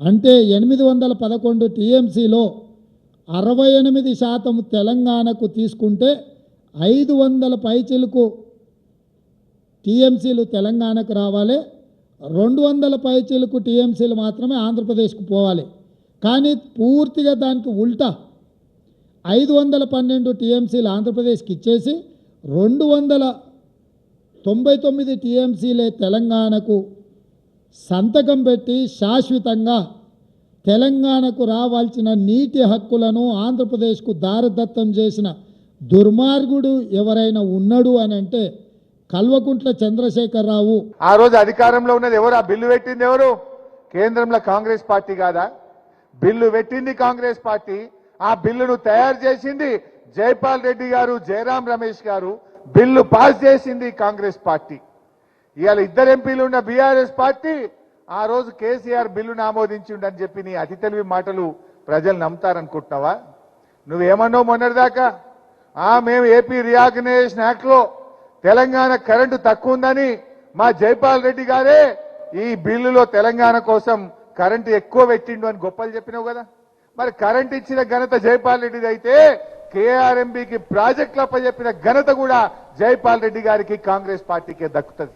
అంటే ఎనిమిది వందల పదకొండు టీఎంసీలో అరవై ఎనిమిది శాతం తెలంగాణకు తీసుకుంటే ఐదు వందల పైచిలకు టీఎంసీలు తెలంగాణకు రావాలి. రెండు వందల పైచిలకు టీఎంసీలు మాత్రమే ఆంధ్రప్రదేశ్కు పోవాలి. కానీ పూర్తిగా దానికి ఉల్టా ఐదు వందల పన్నెండు టీఎంసీలు ఆంధ్రప్రదేశ్కి ఇచ్చేసి రెండు వందల తొంభై తొమ్మిది టీఎంసీలే తెలంగాణకు సంతకం పెట్టి శాశ్వతంగా తెలంగాణకు రావాల్సిన నీటి హక్కులను ఆంధ్రప్రదేశ్కు దారదత్తం చేసిన దుర్మార్గుడు ఎవరైనా ఉన్నాడు అని అంటే కల్వకుంట్ల చంద్రశేఖరరావు. ఆ రోజు అధికారంలో ఉన్నది ఎవరు? ఆ బిల్లు పెట్టింది ఎవరు? కేంద్రంలో కాంగ్రెస్ పార్టీ కాదా? బిల్లు పెట్టింది కాంగ్రెస్ పార్టీ. ఆ బిల్లును తయారు చేసింది జైపాల్ రెడ్డి గారు జయరాం రమేష్ గారు. బిల్లు పాస్ చేసింది కాంగ్రెస్ పార్టీ. ఇవాళ ఇద్దరు ఎంపీలు ఉన్న బీఆర్ఎస్ పార్టీ ఆ రోజు కేసీఆర్ బిల్లును ఆమోదించిండని చెప్పి నీ అతి తెలివి మాటలు ప్రజలు నమ్ముతారనుకుంటున్నావా? నువ్వేమన్నావు మొన్నటిదాకా? ఆ మేము ఏపీ రియాగ్నైజేషన్ యాక్ట్లో తెలంగాణ కరెంటు తక్కువ ఉందని మా జైపాల్ రెడ్డి గారే ఈ బిల్లులో తెలంగాణ కోసం కరెంటు ఎక్కువ పెట్టిండు అని గొప్పలు చెప్పినావు కదా? మరి కరెంట్ ఇచ్చిన ఘనత జైపాల్ రెడ్డిది అయితే కేఆర్ఎంబికి ప్రాజెక్టులపై చెప్పిన ఘనత కూడా జైపాల్ రెడ్డి గారికి కాంగ్రెస్ పార్టీకే దక్కుతుంది.